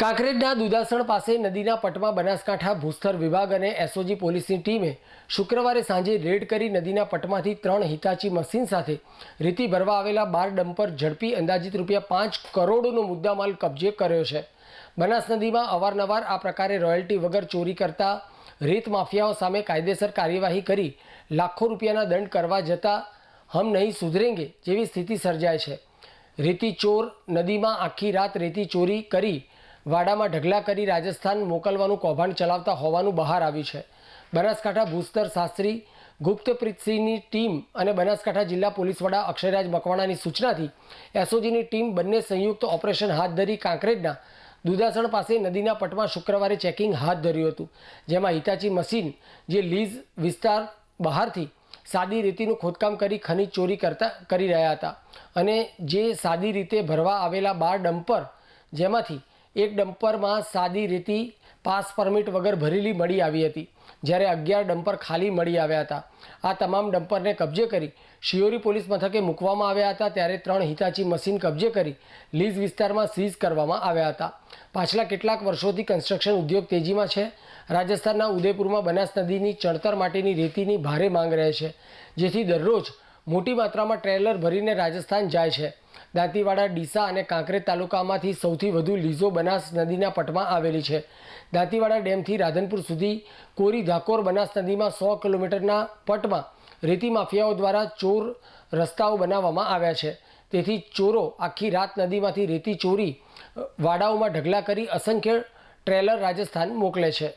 કાંકરેજના દુધાસણ પાસે નદીના પટમાં બનાસકાંઠા ભૂસ્તર વિભાગ અને એસઓજી પોલીસની ટીમે શુક્રવારે સાંજે રેડ કરી નદીના પટમાંથી ત્રણ હિતાચી મશીન સાથે રીતિ ભરવા આવેલા બાર ડમ્પર ઝડપી અંદાજિત રૂપિયા પાંચ કરોડનો મુદ્દામાલ કબજે કર્યો છે. બનાસ નદીમાં અવારનવાર આ પ્રકારે રોયલ્ટી વગર ચોરી કરતા રેત માફિયાઓ સામે કાયદેસર કાર્યવાહી કરી લાખો રૂપિયાના દંડ કરવા જતાં હમ નહીં સુધરેંગે જેવી સ્થિતિ સર્જાય છે. રેતી ચોર નદીમાં આખી રાત રેતી ચોરી કરી વાડામાં ઢગલા કરી રાજસ્થાન મોકલવાનું કૌભાંડ ચલાવતા હોવાનું બહાર આવ્યું છે. બનાસકાંઠા ભૂસ્તર શાસ્ત્રી ગુપ્તપ્રીતસિંહની ટીમ અને બનાસકાંઠા જિલ્લા પોલીસ વડા અક્ષયરાજ મકવાણાની સૂચનાથી એસઓજીની ટીમ બંને સંયુક્ત ઓપરેશન હાથ ધરી કાંકરેજના દુધાસણ પાસે નદીના પટમાં શુક્રવારે ચેકિંગ હાથ ધર્યું હતું, જેમાં હિતાચી મશીન જે લીઝ વિસ્તાર બહારથી સાદી રીતિનું ખોદકામ કરી ખનીજ ચોરી કરતા, કરી રહ્યા હતા અને જે સાદી રીતે ભરવા આવેલા બાર ડમ્પર જેમાંથી એક ડમ્પરમાં સાદી રેતી પાસ પરમિટ વગર ભરેલી મળી આવી હતી. જ્યારે અગિયાર ડમ્પર ખાલી મળી આવ્યા હતા. આ તમામ ડમ્પરને કબજે કરી શિયોરી પોલીસ મથકે મૂકવામાં આવ્યા હતા. ત્યારે ત્રણ હિતાચી મશીન કબજે કરી લીઝ વિસ્તારમાં સીઝ કરવામાં આવ્યા હતા. પાછલા કેટલાક વર્ષોથી કન્સ્ટ્રક્શન ઉદ્યોગ તેજીમાં છે. રાજસ્થાનના ઉદયપુરમાં બનાસ નદીની ચણતર માટેની રેતીની ભારે માંગ રહે છે, જેથી દરરોજ મોટી માત્રામાં ટ્રેલર ભરીને રાજસ્થાન જાય છે. દાંતીવાડા, ડીસા અને કાંકરેજ તાલુકામાંથી સૌથી વધુ લીઝો બનાસ નદીના પટમાં આવેલી છે. દાંતીવાડા ડેમથી રાધનપુર સુધી કોરી ધાકોર બનાસ નદીમાં સો કિલોમીટરના પટમાં રેતી માફિયાઓ દ્વારા ચોર રસ્તાઓ બનાવવામાં આવ્યા છે. તેથી ચોરો આખી રાત નદીમાંથી રેતી ચોરી વાડાઓમાં ઢગલા કરી અસંખ્ય ટ્રેલર રાજસ્થાન મોકલે છે.